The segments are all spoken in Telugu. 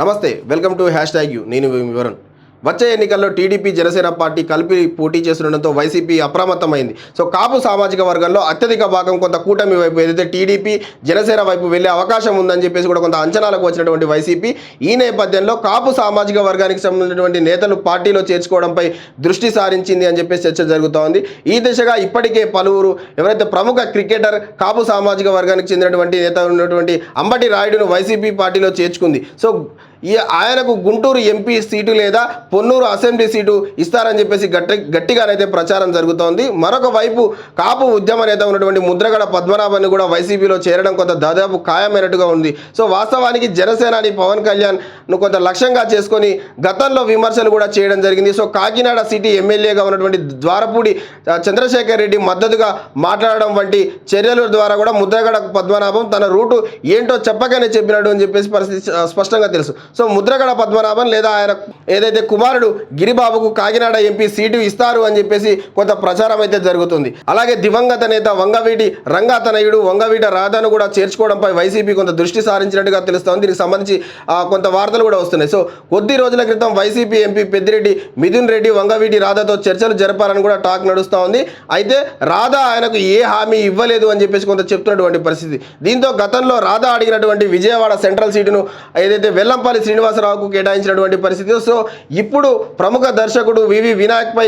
నమస్తే welcome to hash tag you. నేను వివరణ్ వచ్చే ఎన్నికల్లో టీడీపీ జనసేన పార్టీ కలిపి పోటీ చేస్తుండడంతో వైసీపీ అప్రమత్తమైంది. సో కాపు సామాజిక వర్గంలో అత్యధిక భాగం కొంత కూటమి వైపు ఏదైతే టీడీపీ జనసేన వైపు వెళ్ళే అవకాశం ఉందని చెప్పేసి కూడా కొంత అంచనాలకు వచ్చినటువంటి వైసీపీ ఈ నేపథ్యంలో కాపు సామాజిక వర్గానికి సంబంధించినటువంటి నేతలు పార్టీలో చేర్చుకోవడంపై దృష్టి సారించింది అని చెప్పేసి చర్చ జరుగుతోంది ఈ దిశగా ఇప్పటికే పలువురు ఎవరైతే ప్రముఖ క్రికెటర్ కాపు సామాజిక వర్గానికి చెందినటువంటి నేత ఉన్నటువంటి అంబటి రాయుడును వైసీపీ పార్టీలో చేర్చుకుంది. సో ఈ ఆయనకు గుంటూరు ఎంపీ సీటు లేదా పొన్నూరు అసెంబ్లీ సీటు ఇస్తారని చెప్పేసి గట్టి గట్టిగానైతే ప్రచారం జరుగుతోంది. మరొక వైపు కాపు ఉద్యమ నేత ఉన్నటువంటి ముద్రగడ పద్మనాభాన్ని కూడా వైసీపీలో చేరడం కొంత దాదాపు ఖాయమైనట్టుగా ఉంది. సో వాస్తవానికి జనసేనాని పవన్ కళ్యాణ్ను కొంత లక్ష్యంగా చేసుకొని గతంలో విమర్శలు కూడా చేయడం జరిగింది. సో కాకినాడ సిటీ ఎమ్మెల్యేగా ఉన్నటువంటి ద్వారపూడి చంద్రశేఖర్ రెడ్డి మద్దతుగా మాట్లాడడం వంటి చర్యల ద్వారా కూడా ముద్రగడ పద్మనాభం తన రూటు ఏంటో చెప్పగానే చెప్పినాడు అని చెప్పేసి పరిస్థితి స్పష్టంగా తెలుసు. సో ముద్రగడ పద్మనాభం లేదా ఆయన ఏదైతే కుమారుడు గిరిబాబుకు కాకినాడ ఎంపీ సీటు ఇస్తారు అని చెప్పేసి కొంత ప్రచారం అయితే జరుగుతుంది. అలాగే దివంగత నేత వంగవీటి రంగాతనయుడు వంగవీట రాధాను కూడా చేర్చుకోవడంపై వైసీపీ కొంత దృష్టి సారించినట్టుగా తెలుస్తోంది. దీనికి సంబంధించి కొంత వార్తలు కూడా వస్తున్నాయి. సో కొద్ది రోజుల క్రితం వైసీపీ ఎంపీ పెద్దిరెడ్డి మిథున్ రెడ్డి వంగవీటి రాధాతో చర్చలు జరపాలని కూడా టాక్ నడుస్తూ ఉంది. అయితే రాధా ఆయనకు ఏ హామీ ఇవ్వలేదు అని చెప్పేసి కొంత చెప్తున్నటువంటి పరిస్థితి. దీంతో గతంలో రాధా అడిగినటువంటి విజయవాడ సెంట్రల్ సీటును ఏదైతే వెల్లంపల్లి శ్రీనివాసరావుకు కేటాయించినటువంటి పరిస్థితి. సో ఇప్పుడు ప్రముఖ దర్శకుడు వివి వినాయక్ పై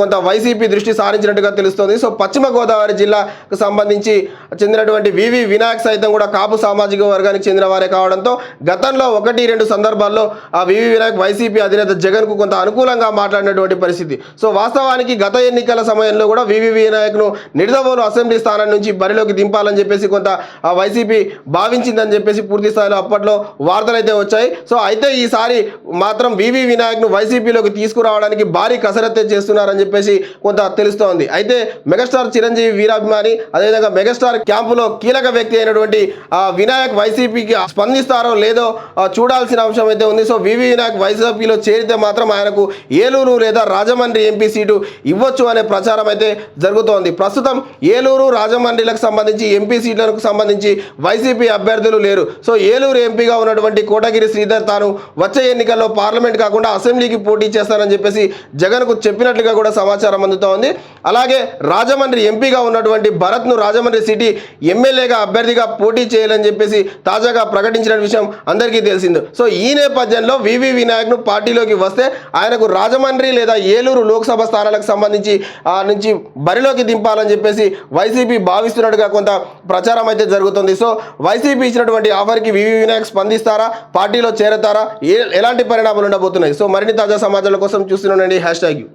కొంత వైసీపీ దృష్టి సారించినట్టుగా తెలుస్తోంది. సో పశ్చిమ గోదావరి జిల్లాకు సంబంధించి చెందినటువంటి వివి వినాయక్ సైతం కూడా కాపు సామాజిక వర్గానికి చెందిన వారే కావడంతో గతంలో ఒకటి రెండు సందర్భాల్లో ఆ వివి వినాయక్ వైసీపీ అధినేత జగన్కు కొంత అనుకూలంగా మాట్లాడినటువంటి పరిస్థితి. సో వాస్తవానికి గత ఎన్నికల సమయంలో కూడా వివి వినాయక్ను నిడదవోలు అసెంబ్లీ స్థానం నుంచి బరిలోకి దింపాలని చెప్పేసి కొంత వైసీపీ భావించిందని చెప్పేసి పూర్తి స్థాయిలో అప్పట్లో వార్తలు అయితే వచ్చాయి. సో అయితే ఈసారి మాత్రం వివి వినాయక్ను వైసీపీలోకి తీసుకురావడానికి భారీ కసరత్తు చేస్తున్నారని చెప్పేసి కొంత తెలుస్తోంది. అయితే మెగాస్టార్ చిరంజీవి వీరాభిమాని అదేవిధంగా మెగాస్టార్ క్యాంపులో కీలక వ్యక్తి అయినటువంటి వినాయక్ వైసీపీకి స్పందిస్తారో లేదో చూడాల్సిన అంశం అయితే ఉంది. సో వివి వినాయక్ వైసీపీలో చేరితే మాత్రం ఆయనకు ఏలూరు లేదా రాజమండ్రి ఎంపీ సీటు ఇవ్వచ్చు అనే ప్రచారం అయితే జరుగుతోంది. ప్రస్తుతం ఏలూరు రాజమండ్రిలకు సంబంధించి ఎంపీ సీట్లకు సంబంధించి వైసీపీ అభ్యర్థులు లేరు. సో ఏలూరు ఎంపీగా ఉన్నటువంటి కోటగిరి శ్రీధర్ తాను వచ్చే ఎన్నికల్లో పార్లమెంట్ కాకుండా అసెంబ్లీకి పోటీ చేస్తానని చెప్పేసి జగన్కు చెప్పినట్లుగా కూడా సమాచారం అందుతోంది. అలాగే రాజమండ్రి ఎంపీగా ఉన్నటువంటి భరత్ను రాజమండ్రి సిటీ ఎమ్మెల్యేగా అభ్యర్థిగా పోటీ చేయాలని చెప్పేసి తాజాగా ప్రకటించిన విషయం అందరికీ తెలిసింది. సో ఈ నేపథ్యంలో వివి వినాయక్ను పార్టీలోకి వస్తే ఆయనకు రాజమండ్రి లేదా ఏలూరు లోక్సభ స్థానాలకు సంబంధించి నుంచి బరిలోకి దింపాలని చెప్పేసి వైసీపీ భావిస్తున్నట్టుగా కొంత ప్రచారం అయితే జరుగుతుంది. సో వైసీపీ ఇచ్చినటువంటి ఆఫర్కి వివి వినాయక్ స్పందిస్తారా? పార్టీలో చేరతారా? ఎలాంటి పరిణామాలు ఉండబోతున్నాయి? సో మరిన్ని తాజా సమాచారాల కోసం చూస్తున్నానండి హ్యాష్ ట్యాగ్ యూ.